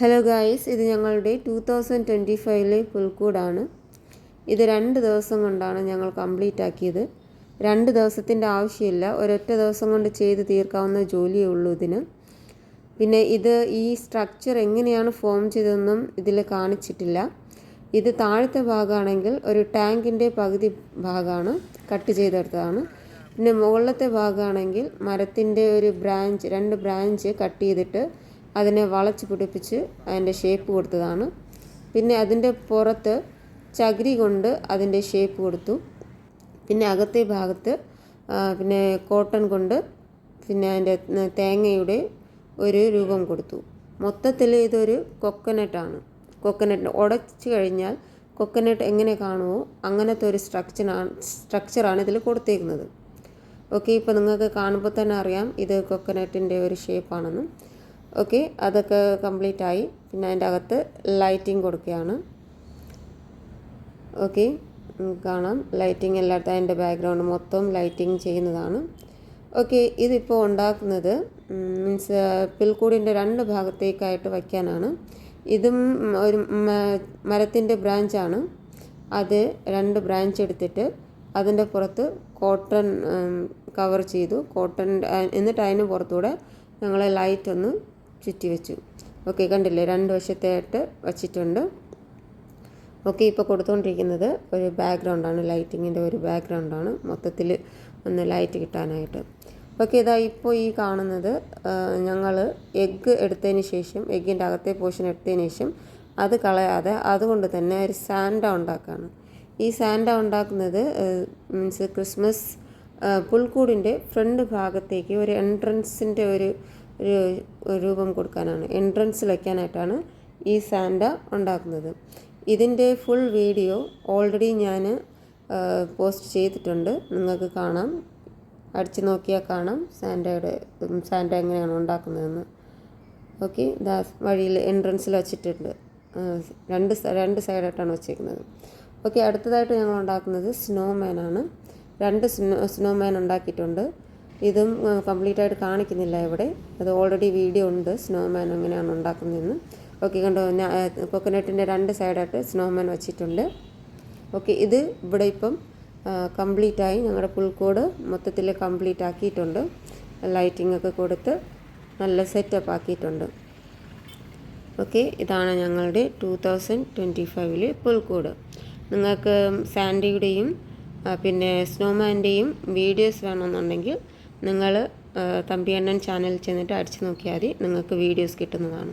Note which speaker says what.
Speaker 1: Hello guys ഇത് ഞങ്ങളുടെ two thousand twenty ഫൈവിലെ പുൽക്കൂടാണ്. ഇത് രണ്ട് ദിവസം കൊണ്ടാണ് ഞങ്ങൾ കംപ്ലീറ്റ് ആക്കിയത്. രണ്ട് ദിവസത്തിന്റെ ആവശ്യമില്ല ഒരൊറ്റ ദിവസം കൊണ്ട് ചെയ്ത് തീർക്കാവുന്ന ജോലിയേ ഉള്ളൂ ഇതിന്. പിന്നെ ഇത് ഈ സ്ട്രക്ചർ എങ്ങനെയാണ് ഫോം ചെയ്തതെന്നും ഇതിൽ കാണിച്ചിട്ടില്ല. ഇത് താഴത്തെ ഭാഗമാണെങ്കിൽ ഒരു ടാങ്കിന്റെ പകുതി ഭാഗമാണ് കട്ട് ചെയ്തെടുത്തതാണ്. പിന്നെ മുകളിലത്തെ ഭാഗമാണെങ്കിൽ മരത്തിന്റെ ഒരു ബ്രാഞ്ച് രണ്ട് ബ്രാഞ്ച് കട്ട് ചെയ്തിട്ട് അതിനെ വളച്ച് പിടിപ്പിച്ച് അതിന്റെ ഷേപ്പ് കൊടുത്തതാണ്. പിന്നെ അതിന്റെ പുറത്ത് ചകിരി കൊണ്ട് അതിന്റെ ഷേപ്പ് കൊടുത്തു. പിന്നെ അകത്തെ ഭാഗത്ത് പിന്നെ കോട്ടൺ കൊണ്ട് പിന്നെ അതിന്റെ തേങ്ങയുടെ ഒരു രൂപം കൊടുത്തു. മൊത്തത്തിൽ ഇതൊരു കൊക്കനട്ടാണ് കൊക്കനട്ട് ഉടച്ചു കഴിഞ്ഞാൽ കൊക്കനട്ട് എങ്ങനെ കാണുമോ അങ്ങനത്തെ ഒരു സ്ട്രക്ചറാണ് സ്ട്രക്ചറാണ് ഇതിൽ കൊടുത്തേക്കുന്നത്. ഓക്കെ ഇപ്പോൾ നിങ്ങൾക്ക് കാണുമ്പോൾ തന്നെ അറിയാം ഇത് കൊക്കനട്ടിന്റെ ഒരു ഷേപ്പാണെന്ന് ഓക്കെ അതൊക്കെ കംപ്ലീറ്റ് ആയി. പിന്നെ അതിന്റെ അകത്ത് ലൈറ്റിംഗ് കൊടുക്കുകയാണ്. ഓക്കെ കാണാം. ലൈറ്റിംഗ് എല്ലായിടത്തും അതിന്റെ ബാക്ക്ഗ്രൗണ്ട് മൊത്തം ലൈറ്റിംഗ് ചെയ്യുന്നതാണ്. ഓക്കെ ഇതിപ്പോൾ ഉണ്ടാക്കുന്നത് മീൻസ് പിൽക്കൂടിന്റെ രണ്ട് ഭാഗത്തേക്കായിട്ട് വയ്ക്കാനാണ്. ഇതും ഒരു മരത്തിന്റെ ബ്രാഞ്ചാണ്. അത് രണ്ട് ബ്രാഞ്ച് എടുത്തിട്ട് അതിന്റെ പുറത്ത് കോട്ടൺ കവർ ചെയ്തു. കോട്ടൺ എന്നിട്ട് അതിന് പുറത്തൂടെ ഞങ്ങൾ ലൈറ്റ് ഒന്ന് ചുറ്റി വെച്ചു. ഓക്കെ കണ്ടില്ലേ? രണ്ട് വശത്തായിട്ട് വച്ചിട്ടുണ്ട്. ഓക്കെ ഇപ്പോൾ കൊടുത്തുകൊണ്ടിരിക്കുന്നത് ഒരു ബാക്ക്ഗ്രൗണ്ടാണ് ലൈറ്റിങ്ങിന്റെ ഒരു ബാക്ക്ഗ്രൗണ്ടാണ് മൊത്തത്തിൽ ഒന്ന് ലൈറ്റ് കിട്ടാനായിട്ട്. ഓക്കെ ഇതാ ഇപ്പോൾ ഈ കാണുന്നത് ഞങ്ങൾ എഗ്ഗ് എടുത്തതിന് ശേഷം എഗ്ഗിന്റെ അകത്തെ പോർഷൻ എടുത്തതിന് ശേഷം അത് കളയാതെ അതുകൊണ്ട് തന്നെ ഒരു സാൻഡ ഉണ്ടാക്കുകയാണ് ഈ സാൻഡ ഉണ്ടാക്കുന്നത് മീൻസ് ക്രിസ്മസ് പുൽക്കൂടിന്റെ ഫ്രണ്ട് ഭാഗത്തേക്ക് ഒരു എൻട്രൻസിന്റെ ഒരു ഒരു രൂപം കൊടുക്കാനാണ്. എൻട്രൻസിൽ വയ്ക്കാനായിട്ടാണ് ഈ സാൻഡ ഉണ്ടാക്കുന്നത്. ഇതിന്റെ ഫുൾ വീഡിയോ ഓൾറെഡി ഞാൻ പോസ്റ്റ് ചെയ്തിട്ടുണ്ട്. നിങ്ങൾക്ക് കാണാം. അടിച്ച് നോക്കിയാൽ കാണാം സാൻഡയുടെ സാൻഡ എങ്ങനെയാണ് ഉണ്ടാക്കുന്നതെന്ന്. ഓക്കെ ദാ വഴിയിൽ എൻട്രൻസിൽ വച്ചിട്ടുണ്ട്. രണ്ട് രണ്ട് സൈഡായിട്ടാണ് വെച്ചേക്കുന്നത്. ഓക്കെ അടുത്തതായിട്ട് ഞങ്ങൾ ഉണ്ടാക്കുന്നത് സ്നോമാനാണ് രണ്ട് സ്നോ സ്നോമാൻ ഉണ്ടാക്കിയിട്ടുണ്ട്. ഇതും കംപ്ലീറ്റ് ആയിട്ട് കാണിക്കുന്നില്ല ഇവിടെ. അത് ഓൾറെഡി വീഡിയോ ഉണ്ട്. സ്നോമാൻ എങ്ങനെയാണ് ഉണ്ടാക്കുന്നതെന്ന്. ഓക്കെ കണ്ടോ? കൊക്കനട്ടിന്റെ രണ്ട് സൈഡായിട്ട് സ്നോമാൻ വെച്ചിട്ടുണ്ട്. ഓക്കെ ഇത് ഇവിടെ ഇപ്പം കംപ്ലീറ്റ് ആയി ഞങ്ങളുടെ പുൽക്കോട് മൊത്തത്തിൽ കംപ്ലീറ്റ് ആക്കിയിട്ടുണ്ട്. ലൈറ്റിംഗ് ഒക്കെ കൊടുത്ത് നല്ല സെറ്റപ്പ് ആക്കിയിട്ടുണ്ട്. ഓക്കെ ഇതാണ് ഞങ്ങളുടെ ടു തൗസൻഡ് ട്വന്റി ഫൈവിലെ പുൽക്കോട്. നിങ്ങൾക്ക് സാൻഡിയുടെയും പിന്നെ സ്നോമാന്റെയും വീഡിയോസ് വേണമെന്നുണ്ടെങ്കിൽ നിങ്ങൾ തമ്പിയണ്ണൻ ചാനൽ ചെന്നിട്ട് അടിച്ചു നോക്കിയാൽ മതി. നിങ്ങൾക്ക് വീഡിയോസ് കിട്ടുന്നതാണ്.